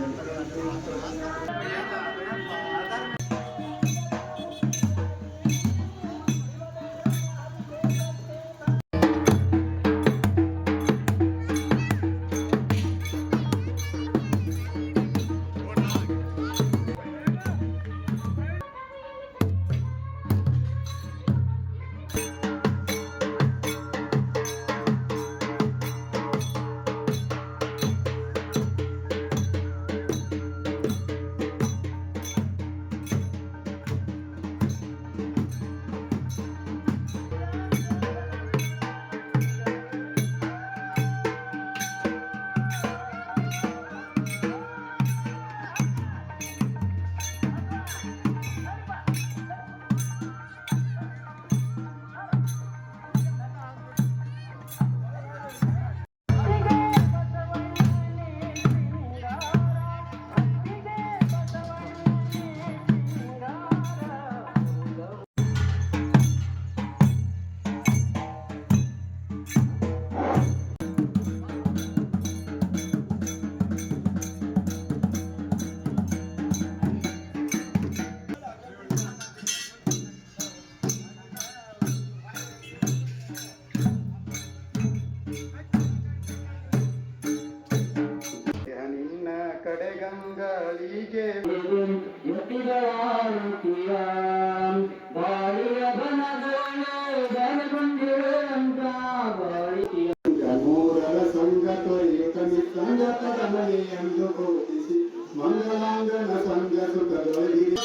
Thank you. ಕಡೆಗಂಗಳಿಗೆ ಮೂರರ ಸಂಘ ತೊರೆಯುತ್ತ ನಿಸ್ಸಂಗ ಪದಮನೆ ಎಂದು ಘೋಷಿಸಿ ಮಂಗಲಾಂಗನ ಸಂಘ ಸುಖದೊಳಗಿರಿ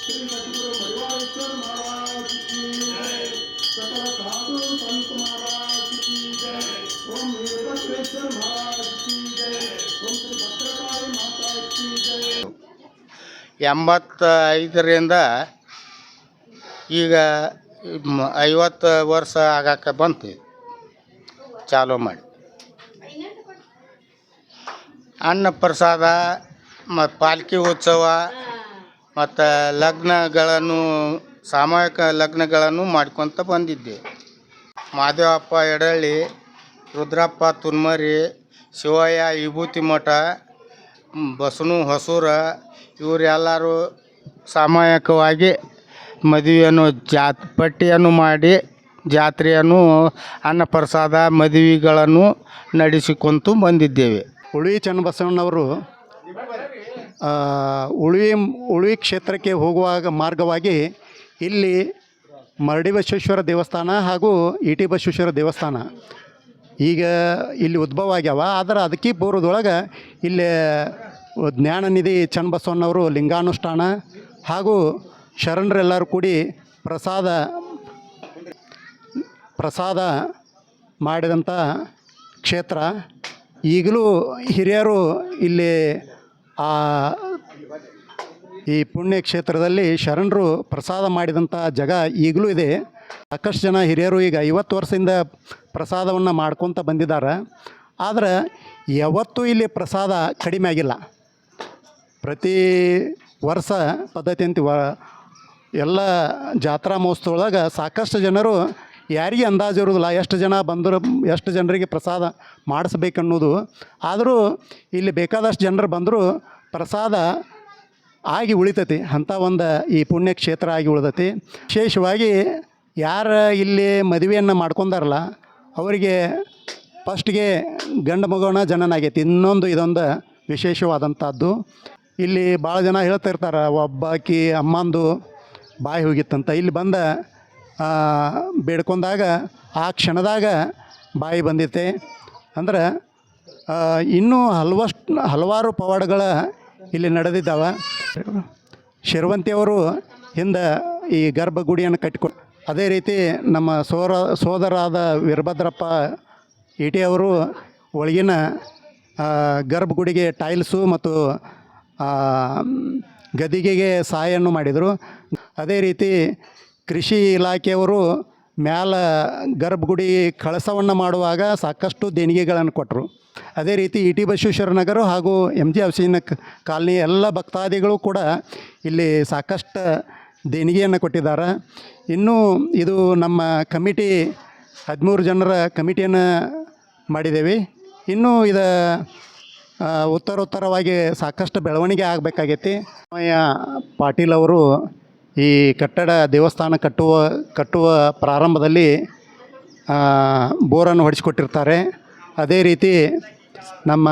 ಶ್ರೀಮತಿ ಗುರು ಪರಿವಾರೇಶ್ವರ ಮಹಾರಾಜ್ ಕಿ ಜೈ. ಸಕಲ ಸಾಧು ಸಂತ ಮಹಾರಾಜ್ ಕಿ ಜೈ. ಓಂ ವೀರಭದ್ರೇಶ್ವರ ಮಹಾರಾಜ್ ಎಂಬತ್ತ ಐದರಿಂದ ಈಗ ಐವತ್ತು ವರ್ಷ ಆಗಾಕ ಬಂತು ಚಾಲು ಮಾಡಿ. ಅನ್ನ ಪ್ರಸಾದ ಮತ್ತು ಪಾಲ್ಕಿ ಉತ್ಸವ ಮತ್ತು ಲಗ್ನಗಳನ್ನು, ಸಾಮೂಹಿಕ ಲಗ್ನಗಳನ್ನು ಮಾಡ್ಕೊತ ಬಂದಿದ್ದೆ. ಮಾದೇವಪ್ಪ ಎಡಳ್ಳಿ ರುದ್ರಪ್ಪ ತುನ್ಮರಿ, ಶಿವಯ್ಯ ವಿಭೂತಿ ಮಠ ಬಸನು ಹೊಸೂರ ಇವರೆಲ್ಲರೂ ಸಾಮಯಿಕವಾಗಿ ಮದುವೆಯನ್ನು ಜಾತ್, ಪಟ್ಟಿಯನ್ನು ಮಾಡಿ ಜಾತ್ರೆಯನ್ನು ಅನ್ನ ಪ್ರಸಾದ ಮದುವೆಗಳನ್ನು ನಡೆಸಿಕೊಂತು ಬಂದಿದ್ದೇವೆ. ಉಳುವಿ ಚನ್ನಬಸವಣ್ಣವರು ಉಳುವಿ ಉಳುವಿ ಕ್ಷೇತ್ರಕ್ಕೆ ಹೋಗುವಾಗ ಮಾರ್ಗವಾಗಿ ಇಲ್ಲಿ ಮರಡಿ ಬಸವೇಶ್ವರ ದೇವಸ್ಥಾನ ಹಾಗೂ ಇಟಿ ಬಸವೇಶ್ವರ ದೇವಸ್ಥಾನ. ಈಗ ಇಲ್ಲಿ ಉದ್ಭವ ಆಗ್ಯಾವ, ಆದರೆ ಅದಕ್ಕೆ ಪೂರ್ವದೊಳಗೆ ಇಲ್ಲಿ ಜ್ಞಾನನಿಧಿ ಚನ್ನಬಸವಣ್ಣವರು ಲಿಂಗಾನುಷ್ಠಾನ ಹಾಗೂ ಶರಣರೆಲ್ಲರೂ ಕೂಡಿ ಪ್ರಸಾದ ಪ್ರಸಾದ ಮಾಡಿದಂಥ ಕ್ಷೇತ್ರ. ಈಗಲೂ ಹಿರಿಯರು ಇಲ್ಲಿ ಆ ಈ ಪುಣ್ಯ ಕ್ಷೇತ್ರದಲ್ಲಿ ಶರಣರು ಪ್ರಸಾದ ಮಾಡಿದಂಥ ಜಾಗ ಈಗಲೂ ಇದೆ. ಸಾಕಷ್ಟು ಜನ ಹಿರಿಯರು ಈಗ ಐವತ್ತು ವರ್ಷದಿಂದ ಪ್ರಸಾದವನ್ನು ಮಾಡ್ಕೊತ ಬಂದಿದ್ದಾರೆ. ಆದರೆ ಯಾವತ್ತೂ ಇಲ್ಲಿ ಪ್ರಸಾದ ಕಡಿಮೆ ಆಗಿಲ್ಲ. ಪ್ರತಿ ವರ್ಷ ಪದ್ಧತಿ ವ, ಎಲ್ಲ ಜಾತ್ರಾ ಮಹೋತ್ಸವದೊಳಗೆ ಸಾಕಷ್ಟು ಜನರು ಯಾರಿಗೆ ಅಂದಾಜು ಇರೋದಿಲ್ಲ, ಎಷ್ಟು ಜನ ಬಂದರು, ಎಷ್ಟು ಜನರಿಗೆ ಪ್ರಸಾದ ಮಾಡಿಸ್ಬೇಕನ್ನೋದು ಆದರೂ ಇಲ್ಲಿ ಬೇಕಾದಷ್ಟು ಜನರು ಬಂದರೂ ಪ್ರಸಾದ ಆಗಿ ಉಳಿತೈತಿ. ಅಂಥ ಒಂದು ಈ ಪುಣ್ಯ ಕ್ಷೇತ್ರ ಆಗಿ ಉಳಿತೈತಿ ವಿಶೇಷವಾಗಿ ಯಾರು ಇಲ್ಲಿ ಮದುವೆಯನ್ನು ಮಾಡ್ಕೊಂಡಾರಲ್ಲ, ಅವರಿಗೆ ಫಸ್ಟ್ಗೆ ಗಂಡು ಮಗುವನ ಜನನ ಆಗೈತಿ. ಇನ್ನೊಂದು ಇದೊಂದು ವಿಶೇಷವಾದಂಥದ್ದು. ಇಲ್ಲಿ ಭಾಳ ಜನ ಹೇಳ್ತಾ ಇರ್ತಾರೆ ಒಬ್ಬಾಕಿ ಅಮ್ಮಂದು ಬಾಯಿ ಹೋಗಿತ್ತಂತ. ಇಲ್ಲಿ ಬಂದ ಬೇಡ್ಕೊಂಡಾಗ, ಆ ಕ್ಷಣದಾಗ ಬಾಯಿ ಬಂದೈತೆ ಅಂದ್ರೆ ಇನ್ನೂ ಹಲವಷ್ಟು, ಹಲವಾರು ಪವಾಡಗಳ ಇಲ್ಲಿ ನಡೆದಿದ್ದಾವೆ. ಶಿರವಂತಿಯವರು ಹಿಂದೆ ಈ ಗರ್ಭಗುಡಿಯನ್ನು ಕಟ್ಟಿಕೊ ಅದೇ ರೀತಿ ನಮ್ಮ ಸೋರ, ಸೋದರಾದ ವೀರಭದ್ರಪ್ಪ ಇಟಿ ಅವರು ಒಳಗಿನ ಗರ್ಭಗುಡಿಗೆ ಟೈಲ್ಸು ಮತ್ತು ಗದಿಗೆಗೆ ಸಹಾಯವನ್ನು ಮಾಡಿದರು. ಅದೇ ರೀತಿ ಕೃಷಿ ಇಲಾಖೆಯವರು ಮ್ಯಾಲ ಗರ್ಭಗುಡಿ ಕಳಸವನ್ನು ಮಾಡುವಾಗ ಸಾಕಷ್ಟು ದೇಣಿಗೆಗಳನ್ನು ಕೊಟ್ಟರು ಅದೇ ರೀತಿ ಇ ಟಿ ಬಸವೇಶ್ವರ ನಗರ ಹಾಗೂ ಎಂ ಜಿ ಹೌಸಿನ ಕಾಲನಿ ಎಲ್ಲ ಭಕ್ತಾದಿಗಳು ಕೂಡ ಇಲ್ಲಿ ಸಾಕಷ್ಟು ದೇಣಿಗೆಯನ್ನು ಕೊಟ್ಟಿದ್ದಾರೆ. ಇನ್ನೂ ಇದು ನಮ್ಮ ಕಮಿಟಿ, ಹದಿಮೂರು ಜನರ ಕಮಿಟಿಯನ್ನು ಮಾಡಿದ್ದೇವೆ. ಇನ್ನೂ ಇದು ಉತ್ತರೋತ್ತರವಾಗಿ ಸಾಕಷ್ಟು ಬೆಳವಣಿಗೆ ಆಗಬೇಕಾಗೈತಿ. ಪಾಟೀಲ್ ಅವರು ಈ ಕಟ್ಟಡ ದೇವಸ್ಥಾನ ಕಟ್ಟುವ ಕಟ್ಟುವ ಪ್ರಾರಂಭದಲ್ಲಿ ಬೋರನ್ನು ಹೊಡೆಸಿಕೊಟ್ಟಿರ್ತಾರೆ. ಅದೇ ರೀತಿ ನಮ್ಮ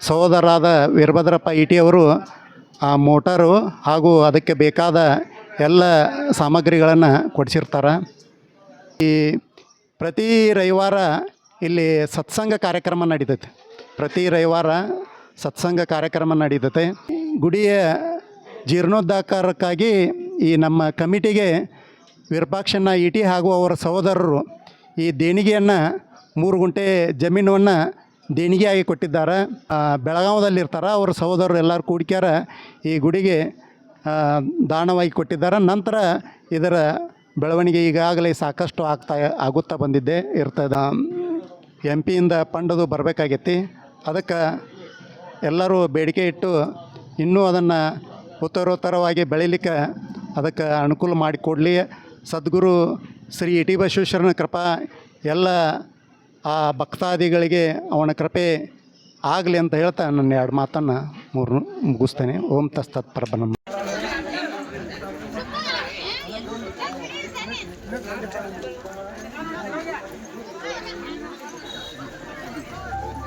ಸಹೋದರಾದ ವೀರಭದ್ರಪ್ಪ ಇಟಿ ಅವರು, ಆ, ಮೋಟಾರು ಹಾಗೂ ಅದಕ್ಕೆ ಬೇಕಾದ ಎಲ್ಲ ಸಾಮಗ್ರಿಗಳನ್ನು ಕೊಡಿಸಿರ್ತಾರೆ. ಈ ಪ್ರತಿ ರವಿವಾರ ಇಲ್ಲಿ ಸತ್ಸಂಗ ಕಾರ್ಯಕ್ರಮ ನಡೀತೈತೆ. ಪ್ರತಿ ರವಿವಾರ ಸತ್ಸಂಗ ಕಾರ್ಯಕ್ರಮ ನಡೀತದೆ ಗುಡಿಯ ಜೀರ್ಣೋದ್ಧಾರಕ್ಕಾಗಿ ಈ ನಮ್ಮ ಕಮಿಟಿಗೆ ವಿರೂಪಾಕ್ಷಣ್ಣ ಇಟಿ ಹಾಗೂ ಅವರ ಸಹೋದರರು ಈ ದೇಣಿಗೆಯನ್ನು ಮೂರು ಗುಂಟೆ ಜಮೀನನ್ನು ದೇಣಿಗೆಯಾಗಿ ಕೊಟ್ಟಿದ್ದಾರೆ. ಬೆಳಗಾವದಲ್ಲಿರ್ತಾರೆ, ಅವರ ಸಹೋದರರು ಎಲ್ಲರೂ ಕೂಡಿಕ್ಯಾರ ಈ ಗುಡಿಗೆ ದಾನವಾಗಿ ಕೊಟ್ಟಿದ್ದಾರೆ. ನಂತರ ಇದರ ಬೆಳವಣಿಗೆ ಈಗಾಗಲೇ ಸಾಕಷ್ಟು ಆಗ್ತಾ, ಆಗುತ್ತಾ ಬಂದಿದ್ದೆ ಇರ್ತದೆ. ಎಂ ಪಿಯಿಂದ ಪಂಡದು ಬರಬೇಕಾಗೈತಿ. ಅದಕ್ಕೆ ಎಲ್ಲರೂ ಬೇಡಿಕೆ ಇಟ್ಟು ಇನ್ನೂ ಅದನ್ನು ಉತ್ತರೋತ್ತರವಾಗಿ ಬೆಳೀಲಿಕ್ಕೆ ಅದಕ್ಕೆ ಅನುಕೂಲ ಮಾಡಿಕೊಡಲಿ ಸದ್ಗುರು ಶ್ರೀ ಇಟಿ ಬಸವೇಶ್ವರನ ಕೃಪಾ ಎಲ್ಲ ಆ ಭಕ್ತಾದಿಗಳಿಗೆ ಅವನ ಕೃಪೆ ಆಗಲಿ ಅಂತ ಹೇಳ್ತಾ ನನ್ನ ಎರಡು ಮಾತನ್ನು ಮೂರು ಮುಗಿಸ್ತೇನೆ. ಓಂ ತಸ್ತತ್ ಪರಬನಮ್ಮ